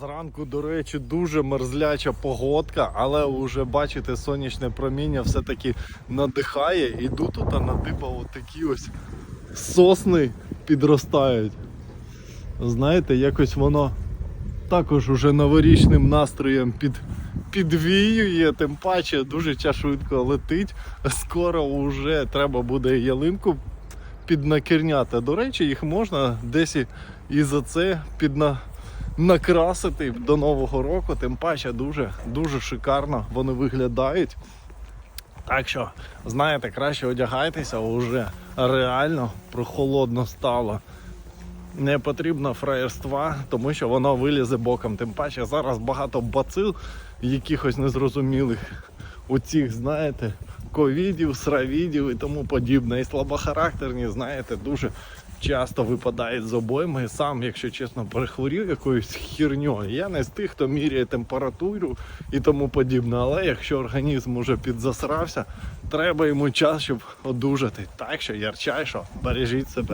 Зранку, до речі, дуже мерзляча погодка, але вже бачите, сонячне проміння все-таки надихає. Іду тут, а надибав такі ось сосни підростають. Знаєте, якось воно також уже новорічним настроєм під, підвіює, тим паче дуже швидко летить. Скоро вже треба буде ялинку піднакірняти. До речі, їх можна десь і за це підна, накрасити до Нового року, тим паче дуже, дуже шикарно вони виглядають. Так що, знаєте, краще одягайтеся, уже реально прохолодно стало. Не потрібно фраєрства, тому що воно вилізе боком. Тим паче зараз багато бацил, якихось незрозумілих у цих, знаєте, ковідів, сравідів і тому подібне. І слабохарактерні, знаєте, дуже часто випадає з обойми. Сам, якщо чесно, перехворів якоюсь хірньою. Я не з тих, хто міряє температуру і тому подібне. Але якщо організм уже підзасрався, треба йому час, щоб одужати. Так що ярчай, що бережіть себе.